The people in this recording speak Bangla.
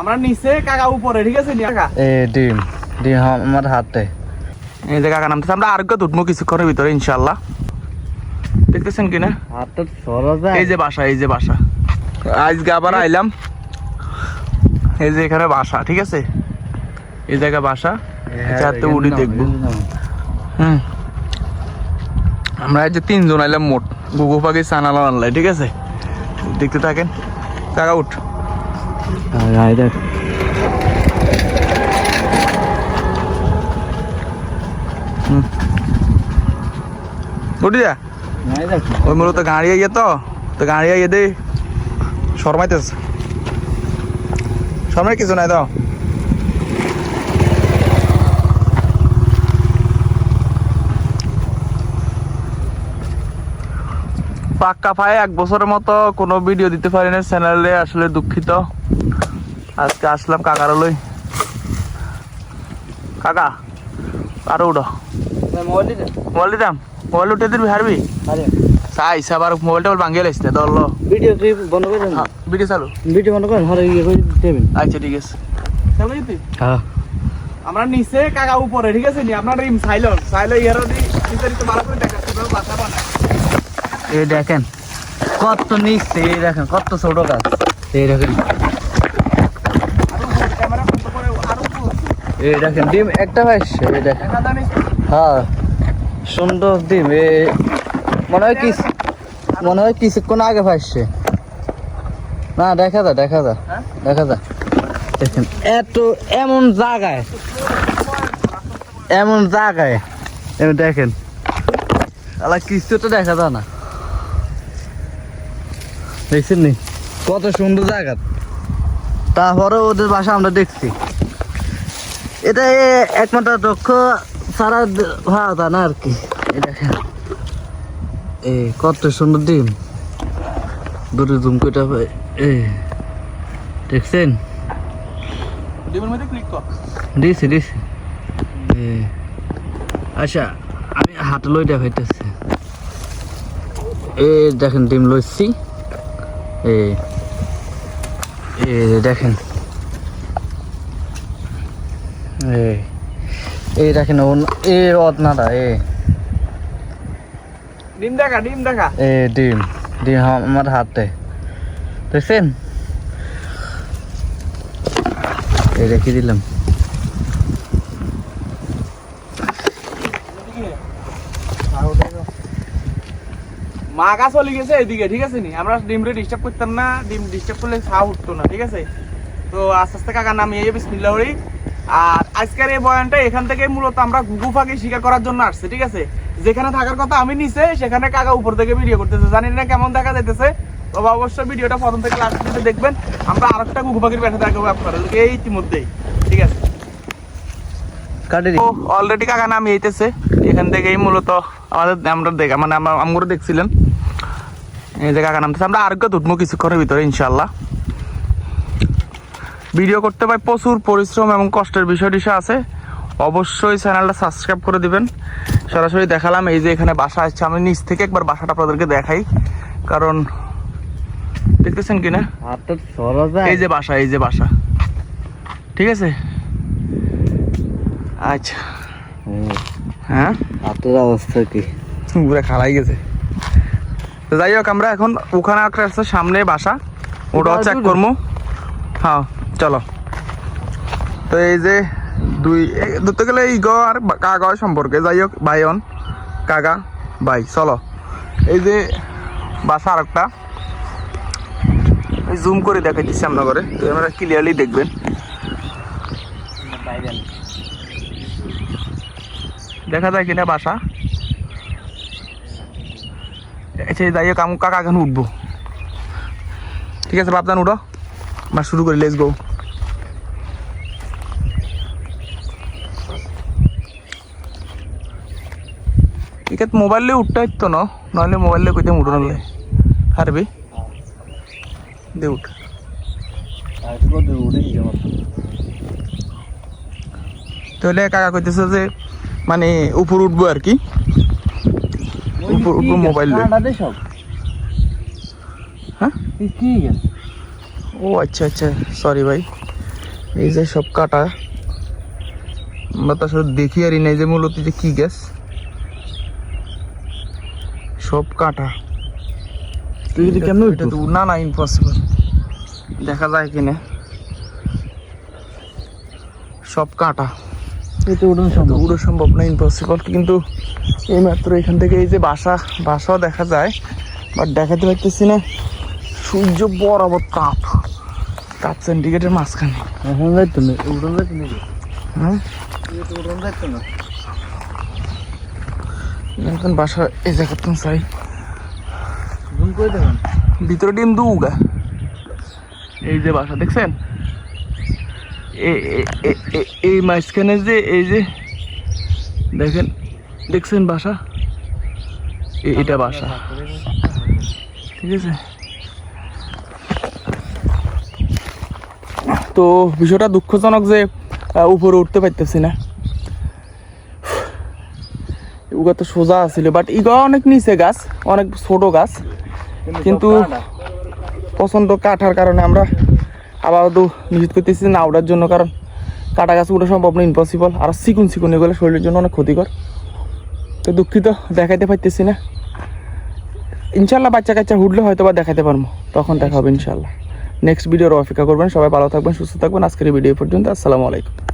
আমরা নিচে কাকা উপরে ঠিক আছে এ ডিম ডিম আমার হাতে। এই যে কাকা নামতেছে আমরা আরোগ্য উঠবো কিছুক্ষণের ভিতরে ইনশাল্লাহ দেখতেছেন কিনা এই যে বাসা এই যে বাসা। আজকে আবার আইলাম। এই যে এখানে বাসা ঠিক আছে? এই জায়গায় বাসা যাতে উড়ি দেখব। হুম। আমরা এই যে তিনজন আইলাম মোট। গুগু পাখি সানালা আনলাই ঠিক আছে? দেখতে থাকেন। কাকা উঠ। গায়ে দেখ উঠি যা। গায়ে দেখ ওই মূলত গাড়ি ইয়ে তো তো গাড়ি ইয়ে দে শর্মাইতেছে। শর্মাই কিছু নাই তো? পাক্কা পায়ে এক বছরের মতো কোনো ভিডিও দিতে পারি না চ্যানেলে আসলে দুঃখিত। আজকে আসলাম কাকার লই। কাকা আরও উঠো। মোবাইল দিতাম? মোবাইল উঠে দিবি হারবি? আরে। চাই আবার মোবাইলটা ভাঙিয়ে লাইছে ধরলো। ভিডিও তুই বন্ধ করে দেন। হ্যাঁ ভিডিও চালু। ভিডিও বন্ধ ইয়ে করে দেবেন আচ্ছা ঠিক আছে। হ্যাঁ। আমরা নিচে কাকা উপরে ঠিক আছে নি? আপনার রিম সাইলন। সাইলো ইয়ারো দি বিস্তারিত ভালো করে দেখাচ্ছি কীভাবে বাসা বানায়। এই দেখেন, কত নিচ্ছে, এই দেখেন, কত ছোট গাছ। এই দেখেন। এই দেখেন, ডিম একটা পাইছে, এই দেখেন। হ্যাঁ সুন্দর ডিম, এ, মনে হয় কি মনে হয় কিছুক্ষণ আগে পাইছে। না, দেখা যায় দেখা হ্যাঁ? দেখা যায় দেখেন, এত এমন জায়গায় এমন জায়গায় দেখেন। আলা কিছু তো দেখা যায় না। দেখছেন নি? কত সুন্দর জায়গা। তারপরে ওদের বাসা আমরা দেখছি। এটা এ- একমাত্র দক্ষ সারা ভাড়া তা না আর কি। দেখেন। এ কত সুন্দর ডিম। দুটো জুম পাই- এ দেখছেন? দিছি দিছি। আচ্ছা আমি হাতে লই দেওয়া হইতেছে এ দেখেন ডিম লইছি। এ এ দেখেন। এ এই দেখেন এ রত্নাটা এ ডিম দেখা ডিম দেখা। এ ডিম ডিম আমার হাতে। দেখছেন? এই রেখে দিলাম। মাগা চলে গেছে এদিকে ঠিক আছে নি? আমরা ডিমরে ডিস্টার্ব করতাম না ডিম ডিস্টার্ব করলে ছা উঠতো না ঠিক আছে? তো আস্তে আস্তে কাকা নামিয়ে যাবে বিসমিল্লাহ হরি আর আজকের এই বয়ানটা এখান থেকে মূলত আমরা ঘুঘু ফাঁকি শিকার করার জন্য আসছে ঠিক আছে? যেখানে থাকার কথা আমি নিচে সেখানে কাকা উপর থেকে ভিডিও করতেছে। জানি না কেমন দেখা যাইতেছে তবে অবশ্যই ভিডিওটা প্রথম থেকে লাস্ট পর্যন্ত দেখবেন। আমরা আরেকটা ঘুঘু পাখির ব্যাঠা দেখাবো আপনাদেরকে এই ইতিমধ্যেই ঠিক আছে? অলরেডি কাকা নামিয়ে আইতেছে এখান থেকেই মূলত আমাদের আমরা দেখা মানে আমরা আমগুলো দেখছিলেন। এই যে কাকা নামতেছে আমরা আরোগ্য উঠবো কিছুক্ষণের ভিতরে ইনশাল্লাহ ভিডিও করতে পাই প্রচুর পরিশ্রম এবং কষ্টের বিষয় টিষয় আছে। অবশ্যই চ্যানেলটা সাবস্ক্রাইব করে দিবেন। সরাসরি দেখালাম এই যে এখানে বাসা আসছে আমি নিচ থেকে একবার বাসাটা আপনাদেরকে দেখাই। কারণ দেখতেছেন কিনা? এই যে বাসা এই যে বাসা। ঠিক আছে? আচ্ছা। হ্যাঁ? অবস্থা কি? পুরো খালাই গেছে। যাই হোক আমরা এখন ওখানে একটা আছে সামনে বাসা। ওটাও চেক করব। হ্যাঁ চলো। তো এই যে দুই ধরতে গেলে এই গ আর কাকা সম্পর্কে। যাই হোক ভাইয়ন কাকা ভাই চলো। এই যে বাসা আর একটা জুম করে দেখাই দিচ্ছি আমরা করে তো আপনারা ক্লিয়ারলি দেখবেন। দেখা যায় কিনা বাসা? আচ্ছা যাই হোক আমি কাকা এখন উঠবো। ঠিক আছে, বাপদান উঠো। আমরা শুরু করি লেটস গো আছে মোবাইলে উঠতে হইতো না নইলে মোবাইলে কইতে উঠো নলে পারবি দে উঠ। তাহলে কাকা কইতেছে যে মানে উপর উঠবো আর কি। উপর উপর মোবাইল হ্যাঁ? কি ও আচ্ছা আচ্ছা। সরি ভাই। এই যে সব কাটা। আমরা তো আসলে দেখি আর নাই যে মূলত যে কি গ্যাস। সব কাটা। তুই যদি কেমন এটা তো না না ইম্পসিবল দেখা যায় কিনা। সব কাটা। উঠানো সম্ভব। পুরো সম্ভব না ইম্পসিবল কিন্তু এই মাত্র এখান থেকে এই যে বাসা বাসাও দেখা যায়। বাট দেখাতে পারতেছি না সূর্য বরাবর তাপ। তাপ সিন্ডিকেটের মাঝখানে। এখন যাইতো না উঠানো যাইতো না হ্যাঁ? এটা যাইতো না। এখন বাসা এই চাই। জুম করে দেখেন? ভিতরে ডিম দুগা। এই যে বাসা দেখছেন? এই মাঝখানে যে এই যে দেখেন দেখছেন বাসা? এটা বাসা। ঠিক আছে? তো বিষয়টা দুঃখজনক যে উপরে উঠতে পারতেছি না। উগা তো সোজা আছিল বাট ইগা অনেক নিচে গাছ অনেক ছোট গাছ। কিন্তু প্রচণ্ড কাঠার কারণে আমরা আবার তো নিষেধ করতেছি না ওঠার জন্য, কারণ কাটা গাছ ওটা সম্ভব না ইম্পসিবল আর সিকুন সিকুন এগুলো শরীরের জন্য অনেক ক্ষতিকর। তো দুঃখিত, দেখাইতে পারতেছি না। ইনশাল্লাহ বাচ্চা কাচ্চা উঠলে হয়তো বা দেখাতে পারব। তখন দেখা হবে ইনশাল্লাহ নেক্সট ভিডিওর অপেক্ষা করবেন। সবাই ভালো থাকবেন, সুস্থ থাকবেন। আজকের ভিডিও পর্যন্ত, আসসালামু আলাইকুম।